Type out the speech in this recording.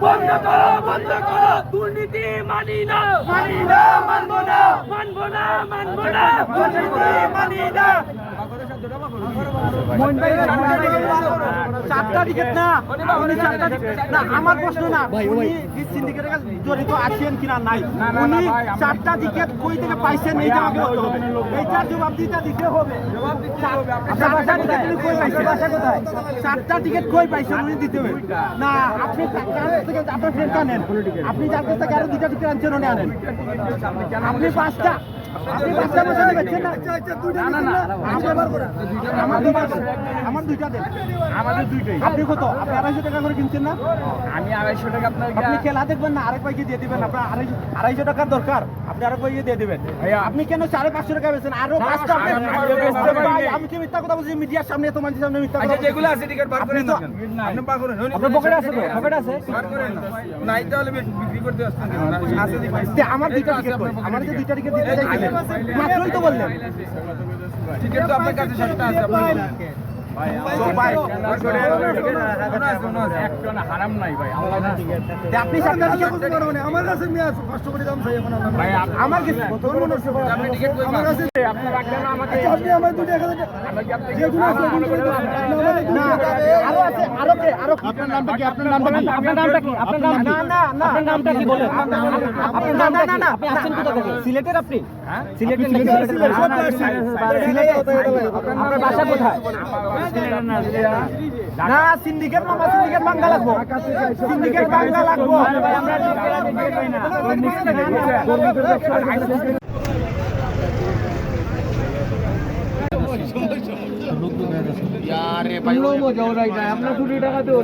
বন্ধ করো বন্ধ করো। দুর্নীতি মানি না মানি না মানব না মানব না মানব না দুর্নীতি মানি না চারটা টিকিট না উনি চারটা না আমার প্রশ্ন না উনি সিন্ডিকেটের কাছে জড়িত আছেন কিনা নাই। উনি চারটা টিকিট কই থেকে পাইছেন এইটা আমাকে বলতে হবে। এইটার জবাব দিতে দিতে হবে। চারটা টিকিট উনি কই পাইছেন? চারটা টিকিট কই পাইছেন উনি দিতে হবে। না আপনি থেকে আপনার কানেন আপনি যার কাছ থেকে আরও দুটা টিকিট আনছেন উনি আনেন। আপনি পাঁচটা আপনি পাঁচটা বসে দেখছেন না? না না আপনি এবার করেন। আমার দুইটা দেন। আমাদের আপনি কত? আপনি আড়াইশো টাকা করে কিনছেন না? আমি আড়াইশো টাকা আপনার আপনি খেলা দেখবেন না আরেক ভাইকে দিয়ে দিবেন। আপনার আড়াইশো আড়াইশো টাকার দরকার। আপনি আরেক ভাইকে দিয়ে দিবেন। আপনি কেন সাড়ে পাঁচশো টাকা বেছেন আরও পাঁচটা আমি কি মিথ্যা কথা বলছি? মিডিয়ার সামনে মানুষের সামনে মিথ্যা কথা আচ্ছা যেগুলো আছে টিকিট বার তো- কেন? আপনি বার করেন আপনার পকেটে আছে তো? পকেটে আছে? বার করেন নাই তাহলে বিক্রি করতে আসছেন কেন? আছে আমার দুইটা টিকিট আমার যে দুইটা টিকিট দিতে চাইছিলেন মাত্রই তো বললেন। টিকিট তো আপনার কাছে সাতটা আছে আপনি সিলেটের আপনি সিলেটের বাসা কোথায়? না সিন্ডিকেট মামা সিন্ডিকেট বাঙ্গা লাগবো। সিন্ডিকেট বাঙ্গা লাগবো। আপনার কুড়ি টাকা দিয়ে